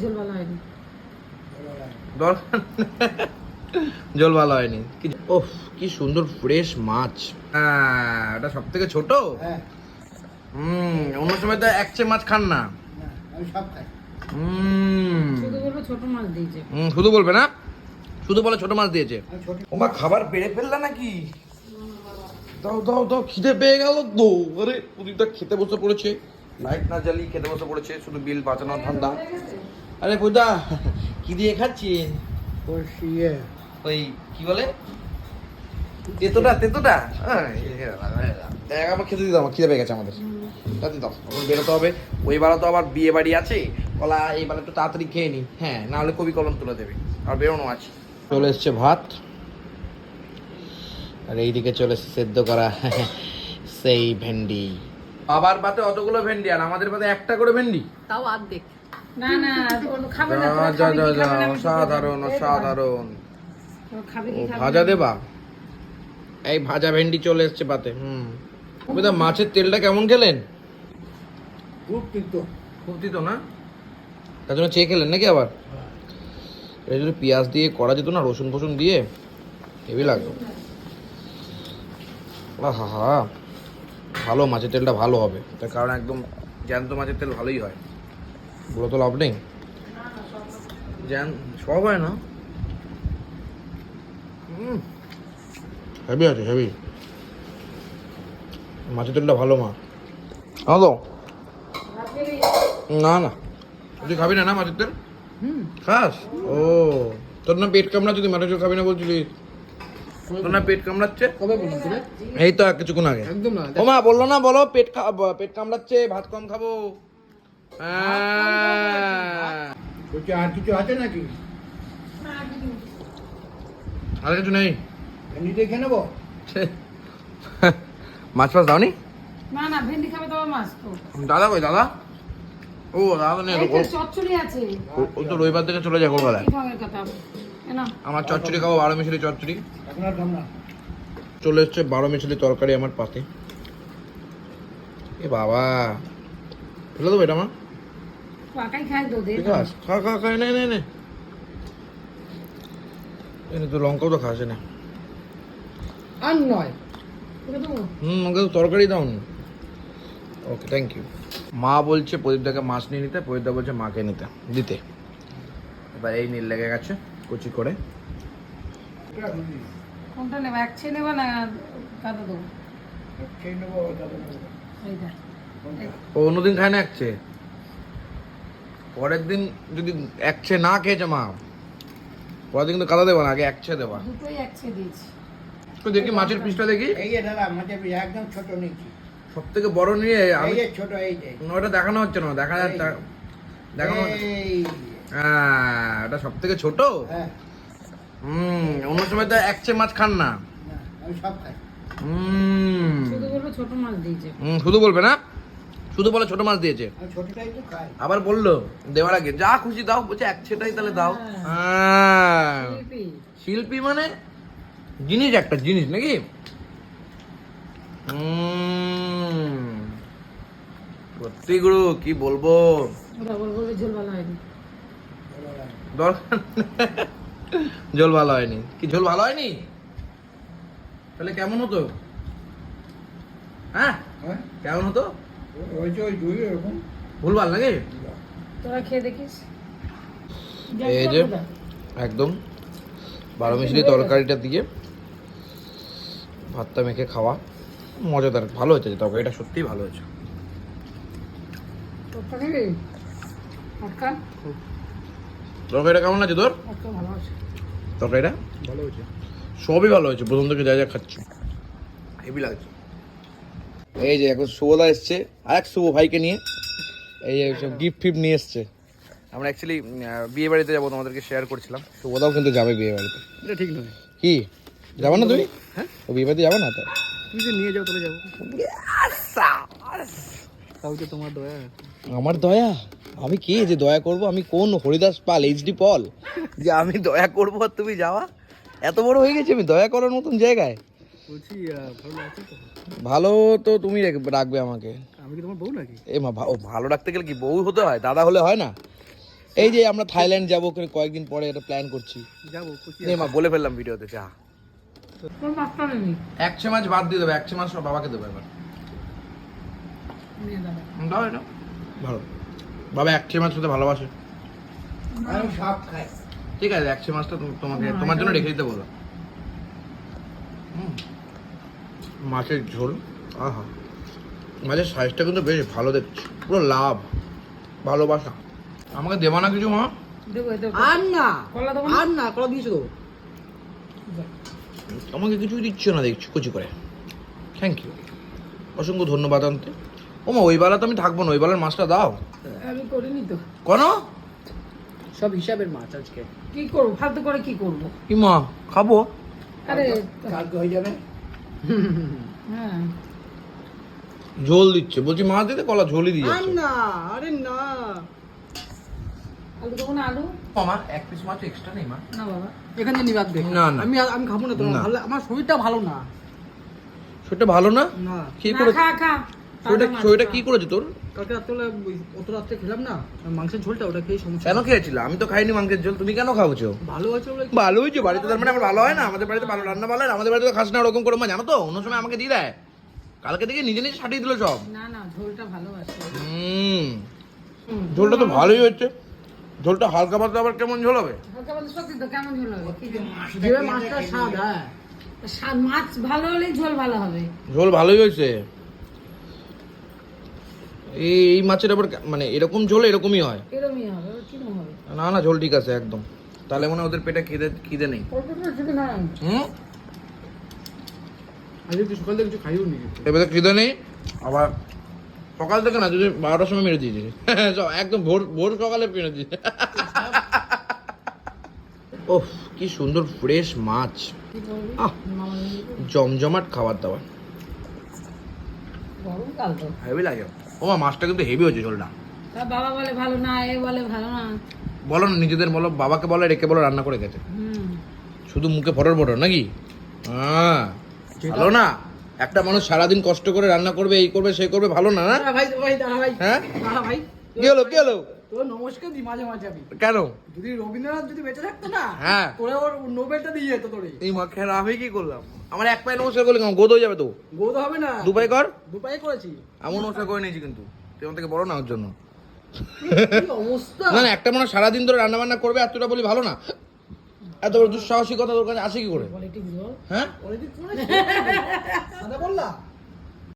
ঝোল ভালো হয়নি দরকার জল ভালো হয়নি ওহ কি সুন্দর ফ্রেশ মাছ। হ্যাঁ এটা সব থেকে ছোট? হ্যাঁ। হুম অন্য সময় তো একচে মাছ খান না। হুম। শুধু বলব ছোট মাছ দিয়েছে। হুম, শুধু বলবে না? শুধু বলে ছোট মাছ দিয়েছে। ওমা খাবার পেরে ফেললা নাকি? দাও দাও দাও খিদে পেয়ে গেল তো। আরে খেতে বসে পড়েছে। লাইট না জ্বালিয়ে খেতে বসে পড়েছে শুধু বিল বাঁচানো ঠান্ডা আরে বুদা কি দিয়ে খাচ্ছেন কষিয়ে ওই কি বলে? তেতোটা তেতোটা? দেখ আমার খেতে দিতে আমার খিদে পেয়ে গেছে আমাদের। তাতে দাও বেরোতে হবে। ওই বেলা তো আবার বিয়ে বাড়ি আছে। বলা এই বেলা একটু তাড়াতাড়ি খেয়ে নি। হ্যাঁ না হলে কবি কলম তুলে দেবে। আর বেরোনো আছে। চলে এসছে ভাত। আর এইদিকে চলে এসছে সেদ্ধ করা সেই ভেন্ডি। বাবার পাতে অতগুলো ভেন্ডি আর আমাদের পাতে একটা করে ভেন্ডি? তাও অর্ধেক। না না খাবে না যা যা যা অসাধারণ অসাধারণ। ও ভাজা দেবা? এই ভাজা ভেন্ডি চলে এসছে পাতে হুম। মাছের তেলটা কেমন খেলেন? খুব কিন্তু খুব দিত না? তার জন্য চেয়ে খেলেন নাকি আবার? যদি পেঁয়াজ দিয়ে করা যেত না রসুন ফসুন দিয়ে হেভি লাগতো। হা হা ভালো মাছের তেলটা ভালো হবে। তার কারণ একদম জ্যান্ত মাছের তেল ভালোই হয়। বলে তো লাভ নেই? জ্যান সব হয় না। হেভি আছে হেভি মাছের তেলটা ভালো মা। হ্যাঁ তো না না। তুই খাবি না না মাছের তেল? হুম। খাস? ও তোর না পেট কামড়া তুই মাছের তেল খাবি না বলছিলি পেট কামড়াচ্ছে। কবে তুমি? এই তো কিছুক্ষণ আগে। একদম না বলল না বলো পেট পেট কামড়াচ্ছে ভাত কম খাব। হ্যাঁ। বলছি আর কিছু আছে নাকি? আর কিছু নেই। ভেন্ডি দেখে নেব? মাছ ফাছ দাওনি? না না ভেন্ডি খাবে তবে মাছ তো। দাদা কই দাদা? ও দাদা নেই তো ও- চচ্চড়ি আছে। ও- ও তো রবিবার থেকে চলে যায় কলকাতায় আমার চচ্চড়ি খাব বারো মিশালি চচ্চড়ি। চলে এসছে বারো মিশালি তরকারি আমার পাতে। এ বাবা। ফেলে দেবো এটা আছে খা খা খা নে নে নে। এনে তো লঙ্কাও তো খাস না আর নয়। হুম ওকে তো তরকারি দাও ওকে থ্যাংক ইউ মা বলছে প্রদীপদাকে মাছ নিয়ে নিতে প্রদীপদা বলছে মাকে নিতে দিতে। এবার এই নীল লেগে গেছে। কুচি করে। কোনটা নেবা? এক ছে নেবা না কাদা দেবো? ও অন্যদিন খায় না একছে পরের দিন যদি একছে না খেয়েছে মা পরের দিন কিন্তু কাদা দেবো না আগে একছে দেবা। দুটোই এক ছে দিয়েছি। তো দেখি মাছের পিসটা দেখি। এই দাদা মাঝে একদম ছোট নিচ্ছি সব থেকে বড় নিয়ে আমি ছোট এই ওটা দেখানো হচ্ছে না দেখা যাচ্ছে দেখানো এই হ্যাঁ এটা সব থেকে ছোট? হ্যাঁ। হুম অন্য সময় তো একচে মাছ খান না। না, আমি সব খাই। হুম। শুধু বলব ছোট মাছ দিয়েছে। হুম, শুধু বলবে না? শুধু বলে ছোট মাছ দিয়েছে। আবার বলল দেওয়ার আগে যা খুশি দাও বলছে এক ছেটাই তাহলে দাও। হ্যাঁ। শিল্পী। শিল্পী মানে? জিনিস একটা জিনিস নাকি? সত্যি গুরু কি বলব? ঝোল ভালো হয়নি। দরকার ঝোল ভালো হয়নি। কি ঝোল ভালো হয়নি? তাহলে কেমন হতো? হ্যাঁ? হ্যাঁ কেমন হতো? ওই যে ওই দুই এরকম। ভুলভাল নাকি? তোরা খেয়ে দেখিস। এই যে একদম বারো মিশালি তরকারিটা দিয়ে ভাতটা মেখে খাওয়া মজাদার ভালো হয়েছে তরকারিটা সত্যিই ভালো হয়েছে। তরকারিটা কেমন আছে তোর? ভালো আছে। তরকারিটা? ভালো হয়েছে। সবই ভালো হয়েছে প্রথম থেকে যা যা খাচ্ছি। হেভি লাগছে। এই যে এখন শুভদা এসছে আর এক শুভ ভাইকে নিয়ে এই যে সব গিফট ফিফট নিয়ে এসছে। আমরা অ্যাকচুয়ালি বিয়ে বাড়িতে যাব তোমাদেরকে শেয়ার করছিলাম। শুভদাও কিন্তু যাবে বিয়ে বাড়িতে এটা ঠিক নয়। কি? যাবে না তুমি? হ্যাঁ? ও বিয়ে বাড়িতে যাবে না তো তুমি যে নিয়ে যাও তাহলে যাব। তাও তো তোমার দয়া আমার দয়া? আমি কি যে দয়া করব? আমি কোন হরিদাস পাল এইচডি পল? যে আমি দয়া করব আর তুমি যাওয়া? এত বড় হয়ে গেছে আমি দয়া করার মতন জায়গায়। বলছি ভালো তো? তুমি রাখবে আমাকে। আমি কি তোমার বউ নাকি? এ মা ভা- ও ভালো রাখতে গেলে কি বউ হতে হয়? দাদা হলে হয় না? এই যে আমরা থাইল্যান্ড যাব কয়েকদিন পরে এটা প্ল্যান করছি। যাব মা বলে ফেললাম ভিডিওতে যা। একশো মাছ বাদ দিয়ে দেবে একশো মাছ সব বাবাকে দেবে এবার। ভালো। বাবা একশো মাছ খেতে ভালোবাসে। ঠিক আছে একশো মাছটা তুমি- তোমাকে তোমার জন্য রেখে দিতে বলো। হুম। মাছের ঝোল আহা। মাছের সাইজটা কিন্তু বেশ ভালো দেখছি পুরো লাভ ভালোবাসা। আমাকে দেবা না কিছু মা? আর না? আর না কলা দিয়েছ আমাকে কিছুই দিচ্ছ না দেখছি কুচি করে। থ্যাংক ইউ অসংখ্য ধন্যবাদ আনতে ও মা ওই বেলা তো আমি থাকব না ওই বেলার মাছটা দাও। আমি করিনি তো। কেন? সব হিসাবের মাছ আজকে। কি করব? ফালতু করে কি করব? কি মা খাব। আরে কালকে হয়ে যাবে? হ্যাঁ। ঝোল দিচ্ছে। বলছি মা দিতে কলা ঝোলই দিয়ে না আরে না। আলু দেবো না আলু? মা এক পিস মাছ এক্সট্রা নেই মা। না বাবা এখানে নিয়ে বাদ দে। না, না। আমি আমি খাব না তোমার। না। ভালো আমার শরীরটা ভালো না। শরীরটা ভালো না? না। কি করে খা খা। শরীরটা শরীরটা কি করেছে তোর? কালকে রাত্রে অত রাত্রে খেলাম না মাংসের ঝোলটা ওটা খেয়ে সমস্যা। কেন খেয়েছিল? আমি তো খাইনি মাংসের ঝোল তুমি কেন খাওছো? ভালো আছে কি? ভালো হয়েছে বাড়িতে তার মানে আমার ভালো হয় না আমাদের বাড়িতে ভালো রান্না ভালো হয় না আমাদের বাড়িতে তো খাস না ওরকম করে মা জানো তো? অন্য সময় আমাকে দিয়ে দেয়। কালকে থেকে নিজে নিজে ছাটিয়ে দিল সব। না না ঝোলটা ভালোবাসে হুম। হুম, ঝোলটা তো ভালোই হচ্ছে ঝোলটা হালকা পাতলা আবার কেমন ঝোল হবে? হালকা পাতলা সত্যি তো কেমন ঝোল হবে? কি। মাছটা স্বাদ হ্যাঁ। মাছ ভালো হলেই ঝোল ভালো হবে। ঝোল ভালোই হয়েছে। এই এই মাছের আবার মানে এরকম ঝোল এরকমই হয়। এরমই হবে হবে? না না ঝোল ঠিক আছে একদম। তাহলে মনে হয় ওদের পেটে খিদে খিদে নেই। হুম? এবারে খিদে নেই আবার সকাল থেকে না যদি বারোটার সময় মেরে দিয়েছি একদম ভোর ভোর সকালে মেরে দিয়েছি ওহ কি সুন্দর ফ্রেশ মাছ। আহ। জমজমাট খাবার দাবার। তো। হেভি লাগে। ও মা মাছটা কিন্তু হেভি হচ্ছে ঝোলটা। তা বাবা বলে ভালো না এ বলে ভালো না। বলো না নিজেদের বলো বাবাকে বলো রেখে বলো রান্না করে গেছে শুধু মুখে ফটর ফটর নাকি? হ্যাঁ ভালো না? একটা মানুষ সারাদিন কষ্ট করে রান্না করবে এই করবে সেই করবে ভালো না না? ভাই ভাই দাঁড়া ভাই। হ্যাঁ? ভাই। কি হলো কি হলো? তোর নমস্কার দি মাঝে মাঝে আমি। কেন? যদি রবীন্দ্রনাথ যদি বেঁচে থাকতো না হ্যাঁ। তোরে ওর নোবেলটা দিয়ে যেত তোরে। এই মা খেলা আমি কি করলাম? আমার এক পায়ে নমস্কার করলে কেমন? গোদ হয়ে যাবে তো। গোদ হবে না। দু পায়ে কর। দুপাই করেছি। আমি নমস্কার করে নিয়েছি কিন্তু। তুই আমার থেকে বড় না ওর জন্য। অবস্থা? না একটা মানুষ সারাদিন ধরে রান্না বান্না করবে এতটা বলি ভালো না। এত বড় দুঃসাহসিকতা তোর কাছে আসে কি করে? হ্যাঁ?